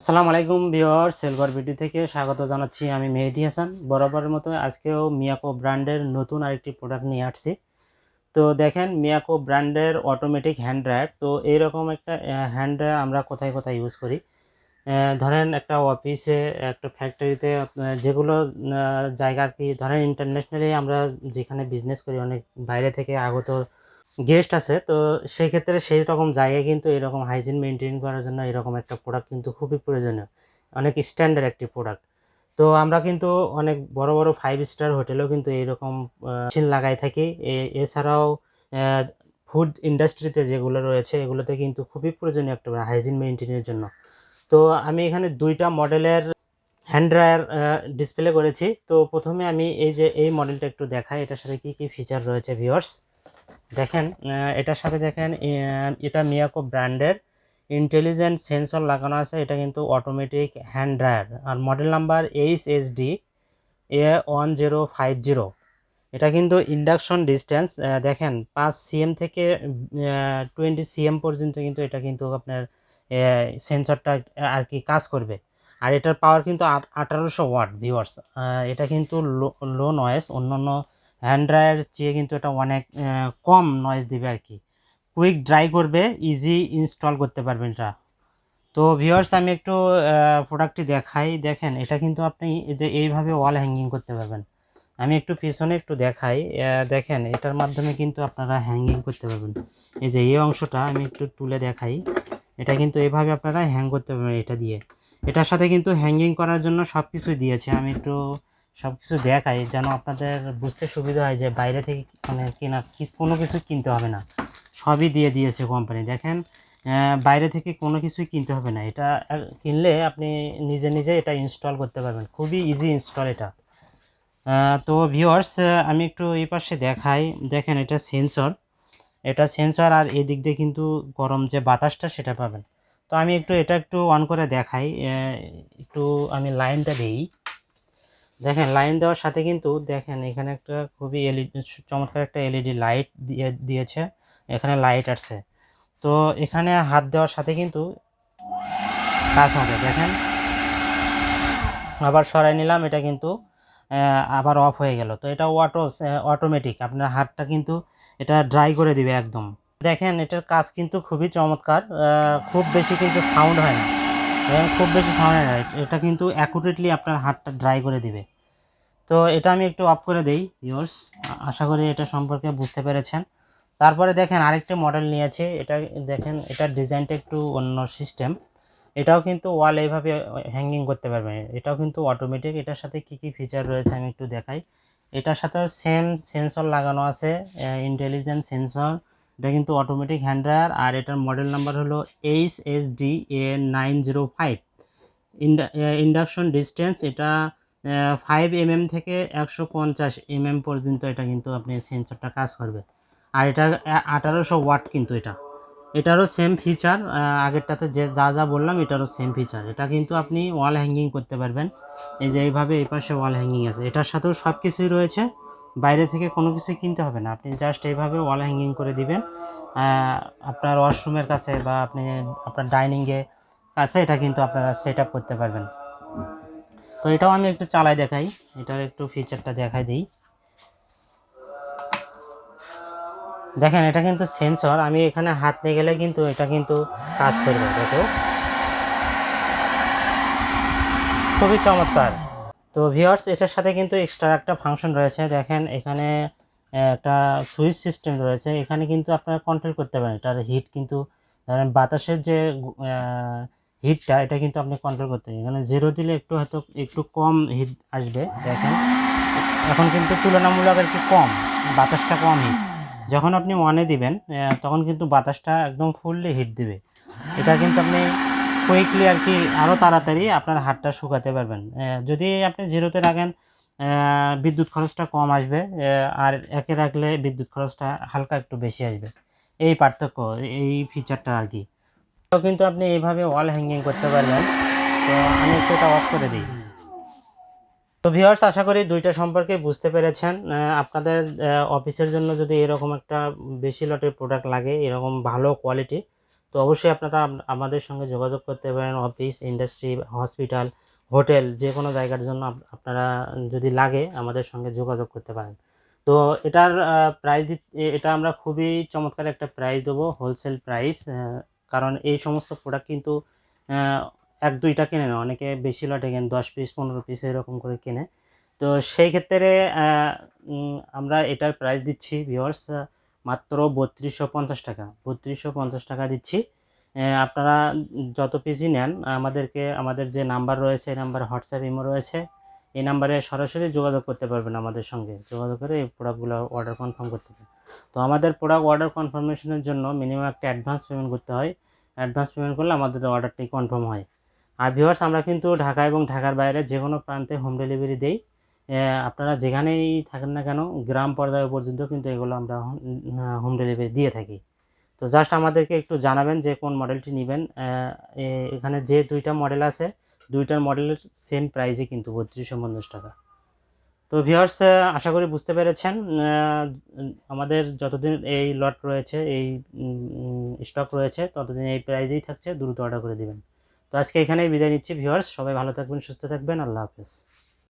আসসালামু আলাইকুম বিওর silver BD থেকে স্বাগত জানাচ্ছি আমি মেহেদি হাসান। বরাবরের মতো আজকেও মিয়াকো ব্র্যান্ডের নতুন আরেকটি প্রোডাক্ট নিয়ে আসছি। তো দেখেন মিয়াকো ব্র্যান্ডের অটোমেটিক হ্যান্ড ড্রায়ার তো এইরকম একটা হ্যান্ড ড্রায়ার আমরা কোথায় কোথায় ইউজ করি? ধরেন একটা অফিসে একটা ফ্যাক্টরিতে যেগুলো জায়গা আর কি, ধরেন ইন্টারন্যাশনালি আমরা যেখানে বিজনেস করি, অনেক বাইরে থেকে আগত গেস্ট আছে, তো সেই ক্ষেত্রে সেই রকম জায়গায় কিন্তু এরকম হাইজিন মেনটেন করার জন্য এরকম একটা প্রোডাক্ট কিন্তু খুবই প্রয়োজনীয়। অনেক স্ট্যান্ডার্ড একটি প্রোডাক্ট তো আমরা কিন্তু অনেক বড় বড় ফাইভ স্টার হোটেলেও কিন্তু এইরকম মেশিন লাগাই থাকি। এছাড়াও ফুড ইন্ডাস্ট্রিতে যেগুলো রয়েছে, এগুলোতে কিন্তু খুবই প্রয়োজনীয় একটা হাইজিন মেনটেনের জন্য। তো আমি এখানে দুইটা মডেলের হ্যান্ড ড্রায়ার ডিসপ্লে করেছি। তো প্রথমে আমি এই যে, এই মডেলটা একটু দেখাই, এটার সাথে কী কী ফিচার রয়েছে ভিউয়ার্স দেখেন এটার সাথে দেখেন এটা মিয়াকো ব্র্যান্ডের ইন্টেলিজেন্ট সেন্সর লাগানো আছে, এটা কিন্তু automatic hand dryer R model number H S D A one zero five zero এটা কিন্তু ইন্ডাকশন ডিস্টেন্স দেখেন, পাঁচ সিএম থেকে টোয়েন্টি সিএম পর্যন্ত কিন্তু এটা কিন্তু আপনার সেন্সরটা আর কি কাজ করবে। আর এটার পাওয়ার কিন্তু আঠারোশো ওয়াট ভিউয়ার্স এটা কিন্তু লো লো নয়েস অন্যান্য হ্যান্ড চেয়ে কিন্তু এটা অনেক কম নয়েজ দিবে আর কি কুইক ড্রাই করবে ইজি ইনস্টল করতে পারবেন এটা। তো ভিউয়ার্স আমি একটু প্রোডাক্টটি দেখাই। দেখেন, এটা কিন্তু আপনি যে এইভাবে ওয়াল হ্যাঙ্গিং করতে পারবেন। আমি একটু পিছনে একটু দেখাই। দেখেন, এটার মাধ্যমে কিন্তু আপনারা হ্যাঙ্গিং করতে পারবেন। এই যে এই অংশটা আমি একটু তুলে দেখাই। এটা কিন্তু এইভাবে আপনারা হ্যাং করতে পারবেন এটা দিয়ে। এটার সাথে কিন্তু হ্যাঙ্গিং করার জন্য সব কিছুই দিয়েছে। আমি একটু সব কিছু দেখাই যেন আপনাদের বুঝতে সুবিধা হয় যে বাইরে থেকে মানে কেনা কোনো কিছু কিনতে হবে না। সবই দিয়ে দিয়েছে কোম্পানি দেখেন বাইরে থেকে কোনো কিছুই কিনতে হবে না। এটা কিনলে আপনি নিজে নিজে এটা ইনস্টল করতে পারবেন। খুবই ইজি ইনস্টল এটা। তো ভিউয়ার্স আমি একটু এই পাশে দেখাই। দেখেন, এটা সেন্সর এটা সেন্সর আর এদিক দিয়ে কিন্তু গরম যে বাতাসটা, সেটা পাবেন। তো আমি একটু এটা একটু অন করে দেখাই। একটু আমি লাইনটা দিই। দেখেন, লাইন দেওয়ার সাথে কিন্তু দেখেন, এখানে একটা খুবই এলইডি চমৎকার একটা এলইডি লাইট দিয়ে, দিয়েছে। এখানে লাইট আসছে। তো এখানে হাত দেওয়ার সাথে কিন্তু কাজ হবে, দেখেন। আবার সরাই নিলাম, এটা কিন্তু আবার অফ হয়ে গেল। তো এটা অটো অটোমেটিক, আপনার হাতটা কিন্তু এটা ড্রাই করে দিবে একদম। দেখেন, এটার কাজ কিন্তু খুবই চমৎকার খুব বেশি কিন্তু সাউন্ড হয় না। খুব বেশি হয় না। এটা কিন্তু অ্যাকুরেটলি আপনার হাতটা ড্রাই করে দিবে। তো এটা আমি একটু অফ করে দেই ইয়োর্স আশা করি এটা সম্পর্কে বুঝতে পেরেছেন। তারপরে দেখেন আরেকটা মডেল নিয়েছে এটা দেখেন, এটার ডিজাইনটা একটু অন্য সিস্টেম এটাও কিন্তু ওয়াল এইভাবে হ্যাঙ্গিং করতে পারবেন এটাও কিন্তু অটোমেটিক এটার সাথে কি কি ফিচার রয়েছে আমি একটু দেখাই। এটার সাথে সেম সেন্সর লাগানো আছে ইন্টেলিজেন্ট সেন্সর এটা কিন্তু অটোমেটিক হ্যান্ড ড্রায়ার আর এটার মডেল নাম্বার হলো H S D A nine zero five induction distance এটা ফাইভ এমএম থেকে একশো পঞ্চাশ এমএম পর্যন্ত এটা কিন্তু আপনি সেন্সরটা কাজ করবে। আর এটা আঠারোশো ওয়াট কিন্তু এটা। এটারও সেম ফিচার আগেরটাতে যে, যা যা বললাম এটারও সেম ফিচার এটা কিন্তু আপনি ওয়াল হ্যাঙ্গিং করতে পারবেন। এই যে এইভাবে এই পাশে ওয়াল হ্যাঙ্গিং আছে। এটার সাথেও সব কিছুই রয়েছে। বাইরে থেকে কোনো কিছুই কিনতে হবে না। আপনি জাস্ট এইভাবে ওয়াল হ্যাঙ্গিং করে দিবেন। আপনার ওয়াশরুমের কাছে বা আপনি, আপনার ডাইনিংয়ে কাছে এটা কিন্তু আপনারা সেট আপ করতে পারবেন। তো এটাও আমি একটু চালাই দেখাই। এটার একটু ফিচারটা দেখাই দিই। দেখেন, এটা কিন্তু সেন্সর আমি এখানে হাত নিয়ে গেলে কিন্তু এটা কিন্তু কাজ করবে, দেখো। খুবই চমৎকার। তো ভিওয়ার্স এটার সাথে কিন্তু এক্সট্রা একটা ফাংশন রয়েছে। দেখেন, এখানে একটা সুইচ সিস্টেম রয়েছে। এখানে কিন্তু আপনারা কন্ট্রোল করতে পারেন। এটার হিট কিন্তু, ধরেন বাতাসের যে হিটটা এটা কিন্তু আপনি কন্ট্রোল করতে পারেন। এখানে জিরো দিলে একটু হয়তো একটু কম হিট আসবে। দেখেন, এখন কিন্তু তুলনামূলক আর কি কম, বাতাসটা কম হিট যখন আপনি ওয়ানে দিবেন তখন কিন্তু বাতাসটা একদম ফুললি হিট দিবে। এটা কিন্তু আপনি কুইকলি আর কি আরও তাড়াতাড়ি আপনার হাতটা শুকাতে পারবেন। যদি আপনি জিরোতে রাখেন বিদ্যুৎ খরচটা কম আসবে আর একে রাখলে বিদ্যুৎ খরচটা হালকা একটু বেশি আসবে। এই পার্থক্য, এই ফিচারটা আর কি তো কিন্তু আপনি এইভাবে ওয়াল হ্যাঙ্গিং করতে পারবেন। তো আমি একটু এটা অফ করে দিই। তো ভিউয়ার্স আশা করি দুইটা সম্পর্কে বুঝতে পেরেছেন। আপনাদের অফিসের জন্য যদি এরকম একটা বেশি লটের প্রোডাক্ট লাগে, এরকম ভালো কোয়ালিটি তো অবশ্যই আপনারা আমাদের সঙ্গে যোগাযোগ করতে পারেন, অফিস, ইন্ডাস্ট্রি, হসপিটাল, হোটেল যে কোনো জায়গার জন্য আপনারা যদি লাগে আমাদের সঙ্গে যোগাযোগ করতে পারেন। তো এটার প্রাইস এটা আমরা খুবই চমৎকার একটা প্রাইস দেবো হোলসেল প্রাইস কারণ এই সমস্ত প্রোডাক্ট কিন্তু এক দুইটা কেনে না অনেকে বেশি লটে কেন, দশ পিস পনেরো পিস এরকম করে কেনে। তো সেই ক্ষেত্রে আমরা এটার প্রাইস দিচ্ছি ভিওর্স মাত্র বত্রিশশো পঞ্চাশ টাকা। বত্রিশশো পঞ্চাশ টাকা দিচ্ছি। আপনারা যত পিসই নেন, আমাদেরকে, আমাদের যে নাম্বার রয়েছে, এই নাম্বার হোয়াটসঅ্যাপ ইমো রয়েছে, এই নাম্বারে সরাসরি যোগাযোগ করতে পারবেন আমাদের সঙ্গে। যোগাযোগ করে এই প্রোডাক্টগুলো অর্ডার কনফার্ম করতে পারেন তো আমাদের প্রোডাক্ট অর্ডার কনফার্মেশনের জন্য মিনিমাম একটা অ্যাডভান্স পেমেন্ট করতে হয়। অ্যাডভান্স পেমেন্ট করলে আমাদের অর্ডারটি কনফার্ম হয়। আর ভিউয়ার্স আমরা কিন্তু ঢাকা এবং ঢাকার বাইরে যে কোনো প্রান্তে হোম ডেলিভারি দেই। আপনারা যেখানেই থাকেন না কেন, গ্রাম পর্যায়ে পর্যন্ত কিন্তু এগুলো আমরা হোম ডেলিভারি দিয়ে থাকি। তো জাস্ট আমাদেরকে একটু জানাবেন যে কোন মডেলটি নেবেন। এখানে যে দুইটা মডেল আছে, দুইটার মডেলের সেম প্রাইসই কিন্তু বত্রিশশো পঞ্চাশ টাকা। তো ভিউয়ার্স আশা করি বুঝতে পেরেছেন। আমাদের যতদিন এই লট রয়েছে, এই স্টক রয়েছে, ততদিন এই প্রাইজেই থাকছে, দ্রুত অর্ডার করে দিবেন। তো আজকে এখানেই বিদায় নিচ্ছি ভিউয়ার্স সবাই ভালো থাকবেন, সুস্থ থাকবেন। আল্লাহ হাফেজ।